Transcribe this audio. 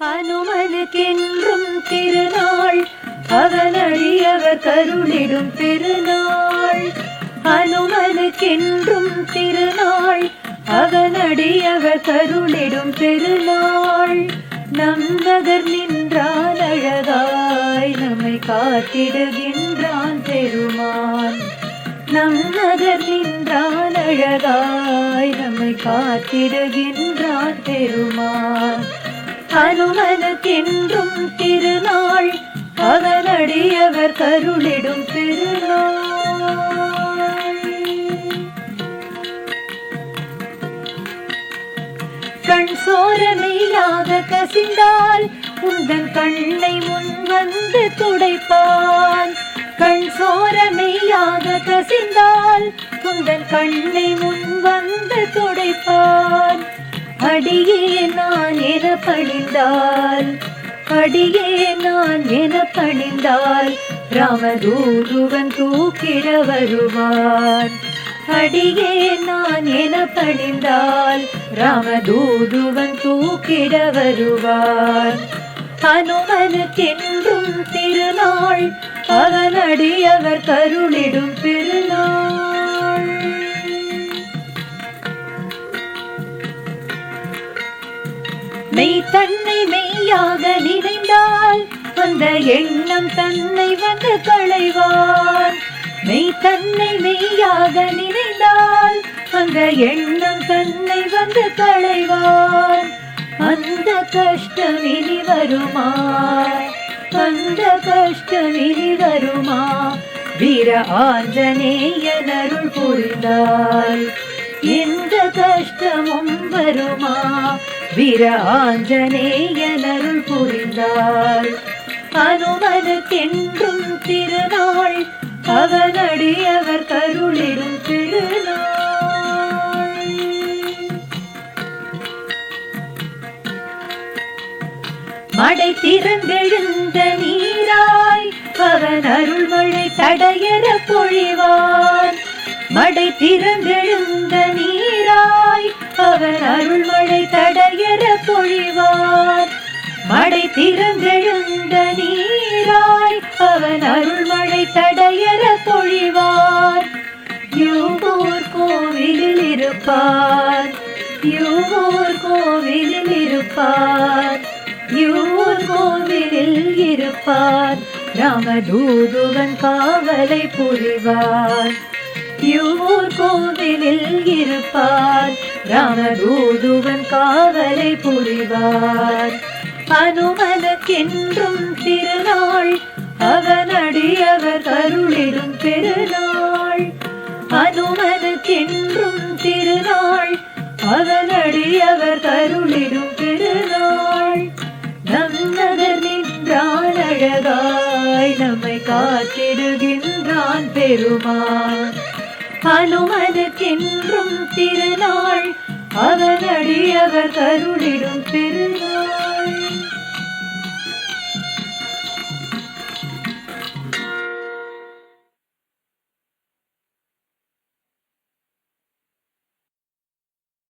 அனுமனுக்கென்றும் திருநாள். அவனடியவர் கருளிடும் பெருநாள் அனுமனுக்கென்றும் திருநாள். அவனடியவர் கருளிடும் பெருநாள் நம் நகர் நின்றான் அழகாய் நம்மை காத்திடுகின்றான் பெருமான். நம் நகர் நின்றான் அழகாய் நம்மை காத்திடுகின்றான் பெருமான். அனுமனுக்கென்றும் திருநாள் அவனடியவர் கருளிடும் பெருநாள் கண் சோரமையாக கசிந்தால் உந்தன் கண்ணை முன் வந்து துடைப்பான். கண் சோரமையாக கசிந்தால் உந்தன் கண்ணை முன் வந்து துடைப்பான். அடியே நான் என பணிந்தால் அடியே நான் என பணிந்தால் ராமதூதுவன் தூக்கிட வருவான் அடியே நான் என பணிந்தால் ராமதூதுவன் தூக்கிட வருவான் அனுமனுக்கென்றும் திருநாள் அவன் அடியவர் கருளிடும் பெருநாள் மெய் தன்னை மெய்யாக நினைந்தால் அந்த எண்ணம் தன்னை வந்து களைவார். மெய் தன்னை மெய்யாக நினைந்தால் அந்த எண்ணம் தன்னை வந்து களைவார். அந்த கஷ்டம் இனி வருமா? அந்த கஷ்டம் இனி வருமா? வீர ஆஞ்சநேயன் அருள் புரிந்தால். எந்த கஷ்டமும் வருமா? வீர ஆஞ்சநேயன் அருள் அனுமனுக்கென்றும் திருநாள் அவனடி அவர் கருளிடும் திருநாள். மடை திறந்தெழுந்த நீராய் அவன் அருள்மழை தடையற பொழிவான் மடை திறந்தெழுந்த அவன் அருள்மழை தடையற பொழிவார். மடை திறந்தெழுந்த நீராய் அவன் அருள்மழை தடையற பொழிவார். யூகூர் கோவிலில் இருப்பார். யூகூர் கோவிலில் இருப்பார். யூர் கோவிலில் இருப்பார். ராமதூதுவன் காவலை புரிவார். யூர் கோவிலில் இருப்பார். ராமதூதுவன் காவலை புரிவார். அனுமனுக்கென்றும் திருநாள் அவனடியவர் கருளிடும் பெருநாள். அனுமனுக்கென்றும் திருநாள் அவனடியவர் கருளிடும் பெருநாள். நம் நகர் நின்றான் அழகாய் நம்மை காத்திடுகின்றான் பெருமான் அனுமனுக்கென்றும் திருநாள். அவன் கருளிடும் பெருநாள்